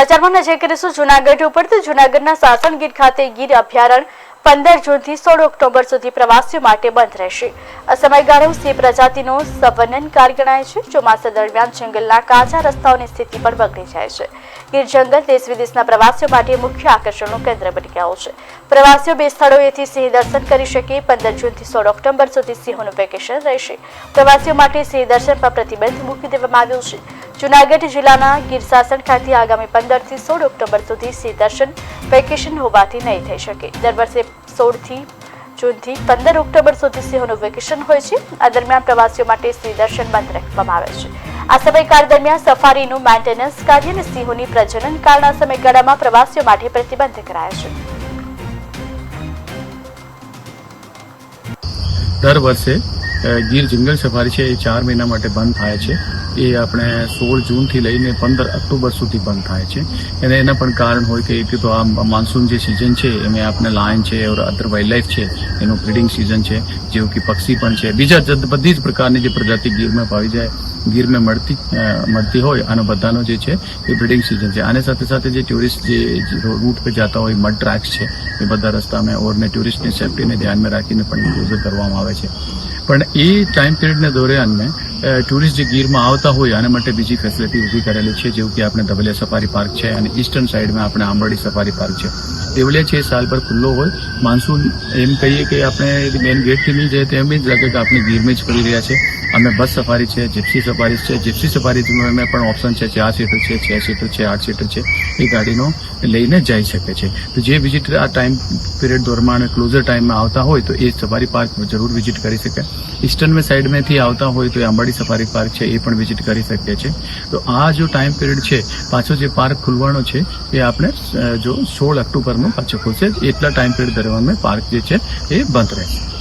સમાચારમાં નજર કરીશું જુનાગઢ ઉપર તો જુનાગઢના સાસણગીર ખાતે ગીર અભયારણ્ય પંદર જૂનથી સોળ ઓક્ટોબર સુધી પ્રવાસીઓ માટે બંધ રહેશે. આ સમયગાળો સિંહ પ્રજાતિનો સંવનનકાર ગણાય છે. ચોમાસા દરમિયાન જંગલના કાચા રસ્તાઓની સ્થિતિ પણ બગડી જાય છે. ગીર જંગલ દેશ વિદેશના પ્રવાસીઓ માટે મુખ્ય આકર્ષણનું કેન્દ્ર બની ગયો છે. પ્રવાસીઓ બે સ્થળોએથી સિંહ દર્શન કરી શકે. પંદર જૂનથી સોળ ઓક્ટોબર સુધી સિંહોનું વેકેશન રહેશે. પ્રવાસીઓ માટે સિંહ દર્શન પર પ્રતિબંધ મૂકી દેવામાં આવ્યો છે. જુનાગઢ જિલ્લાના ગીરસાસણ ખાતે આગામી પંદરથી સોળ ઓક્ટોબર સુધી સિંહ દર્શન વેકેશન હોવાથી નહીં થઈ શકે. દર વર્ષે સોળથી જૂનથી પંદર ઓક્ટોબર સુધી સિંહોનું વેકેશન હોય છે. આ દરમિયાન પ્રવાસીઓ માટે સિંહ દર્શન બંધ રાખવામાં આવે છે. આ સમયકાળ દરમિયાન સફારીનું મેન્ટેનન્સ કાર્ય અને સિંહોની પ્રજનન કાળના સમયગાળામાં પ્રવાસીઓ માટે પ્રતિબંધ કરાયો છે. દર વર્ષે ગીર જંગલ સફારી છે એ ચાર મહિના માટે બંધ થાય છે. એ આપણે સોળ જૂનથી લઈને પંદર ઓક્ટોબર સુધી બંધ થાય છે. અને એના પણ કારણ હોય કે એક તો આ માન્સૂન જે સિઝન છે એમાં આપણે લાયન છે અધર વાઇલ્ડ લાઈફ છે એનું બ્રિડિંગ સિઝન છે જેવું કે પક્ષી પણ છે. બીજા બધી જ પ્રકારની જે પ્રજાતિ ગીરમાં પાવી જાય ગીરમાં મળતી મળતી હોય આનો બધાનો જે છે એ બ્રિડિંગ સિઝન છે. આની સાથે સાથે જે ટુરિસ્ટ જે રૂટ પર જતા હોય મડ ટ્રેક્સ છે એ બધા રસ્તામાં ઓરને ટુરિસ્ટની સેફટીને ધ્યાનમાં રાખીને પણ યુઝ કરવામાં આવે છે. પણ એ ટાઈમ પિરિયડના દરમિયાનમાં અ, ટુરિસ્ટ જે ગીરમાં આવતા હોય આના માટે બીજી ફેસિલિટી ઊભી કરેલી છે, જેવું કે આપણે ધવલિયા સફારી પાર્ક છે અને ઈસ્ટર્ન સાઈડમાં આપણે આંબરડી સફારી પાર્ક છે. દેવલિયા છે સાલ પર ખુલ્લો હોય. માનસૂન એમ કહીએ કે આપણે મેન ગેટથી નહીં જાય તો એમ જ લાગે કે આપણે ગીરમાં જ ફરી રહ્યા છે અમે બસ સફારી છે, જીપ્સી સફારી છે. જીપ્સી સફારીમાં પણ ઓપ્શન છે, ચાર સીટર છે, છ સીટર છે, આઠ સીટર છે. એ ગાડીનો લઈને જઈ શકે છે. તો જે વિઝિટર આ ટાઈમ પીરિયડ દરમિયાન ક્લોઝર ટાઈમમાં આવતા હોય તો એ સફારી પાર્ક જરૂર વિઝિટ કરી શકે. ઈસ્ટર્ન સાઈડમાંથી આવતા હોય તો એ અંબાડી સફારી પાર્ક છે, એ પણ વિઝિટ કરી શકે છે તો આ જો ટાઈમ પીરિયડ છે, પાછો જે પાર્ક ખુલવાનો છે, એ આપણે જો સોળ ઓક્ટોબરનો પાછો ખુલશે. એટલા ટાઈમ પીરિયડ દરમિયાન પાર્ક જે છે, એ બંધ રહેશે.